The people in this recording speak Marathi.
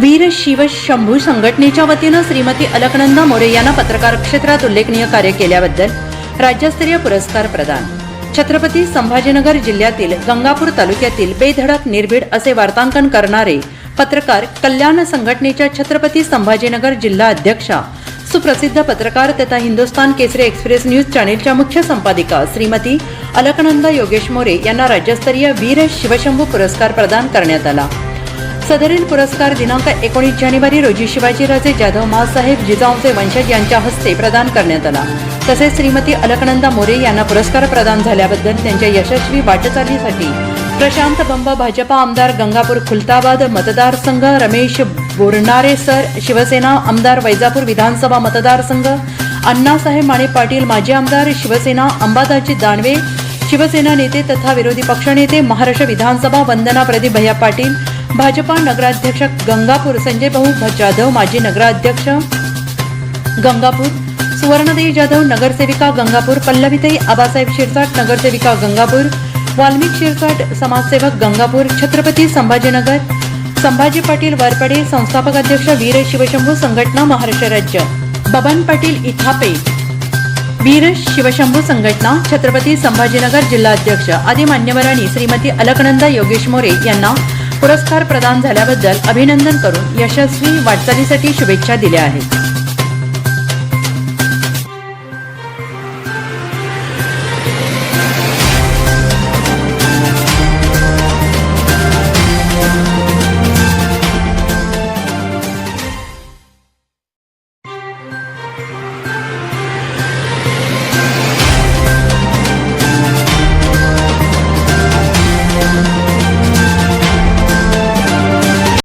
वीर शिव शंभू संघटनेच्या वतीनं श्रीमती अलकनंदा मोरे यांना पत्रकार क्षेत्रात उल्लेखनीय कार्य केल्याबद्दल राज्यस्तरीय पुरस्कार प्रदान. छत्रपती संभाजीनगर जिल्ह्यातील गंगापूर तालुक्यातील बेधडक निर्भीड असे वार्तांकन करणारे पत्रकार कल्याण संघटनेच्या छत्रपती संभाजीनगर जिल्हा अध्यक्षा सुप्रसिद्ध पत्रकार तथा हिंदुस्तान केसरी एक्सप्रेस न्यूज चॅनेलच्या मुख्य संपादिका श्रीमती अलकनंदा योगेश मोरे यांना राज्यस्तरीय वीर शिवशंभू पुरस्कार प्रदान करण्यात आला. सदरील पुरस्कार दिनांक एकोणीस जानेवारी रोजी शिवाजीराजे जाधव महासाहेब जिजाऊंचे वंशज यांच्या हस्ते प्रदान करण्यात आला. तसेच श्रीमती अलकनंदा मोरे यांना पुरस्कार प्रदान झाल्याबद्दल त्यांच्या यशस्वी वाटचालीसाठी प्रशांत बंब भाजपा आमदार गंगापूर खुलताबाद मतदारसंघ रमेश बोरणारे सर शिवसेना आमदार वैजापूर विधानसभा मतदारसंघ अण्णासाहेब माने पाटील माजी आमदार शिवसेना अंबादाजी दानवे शिवसेना नेते तथा विरोधी पक्षनेते महाराष्ट्र विधानसभा वंदना प्रदीप भैया पाटील भाजपा नगराध्यक्ष गंगापूर संजय भाऊ जाधव माजी नगराध्यक्ष गंगापूर सुवर्णदेवी जाधव नगरसेविका गंगापूर पल्लवीताई आबासाहेब शिरसाट नगरसेविका गंगापूर वाल्मिक शिरसाट समाजसेवक गंगापूर छत्रपती संभाजीनगर संभाजी पाटील वरपडे संस्थापक अध्यक्ष वीर शिवशंभू संघटना महाराष्ट्र राज्य बबन पाटील इथापे वीर शिवशंभू संघटना छत्रपती संभाजीनगर जिल्हाध्यक्ष आदी मान्यवरांनी श्रीमती अलकनंदा योगेश मोरे यांना पुरस्कार प्रदान झाल्याबद्दल अभिनंदन करून यशस्वी वाटचालीसाठी शुभेच्छा दिल्या आहेत.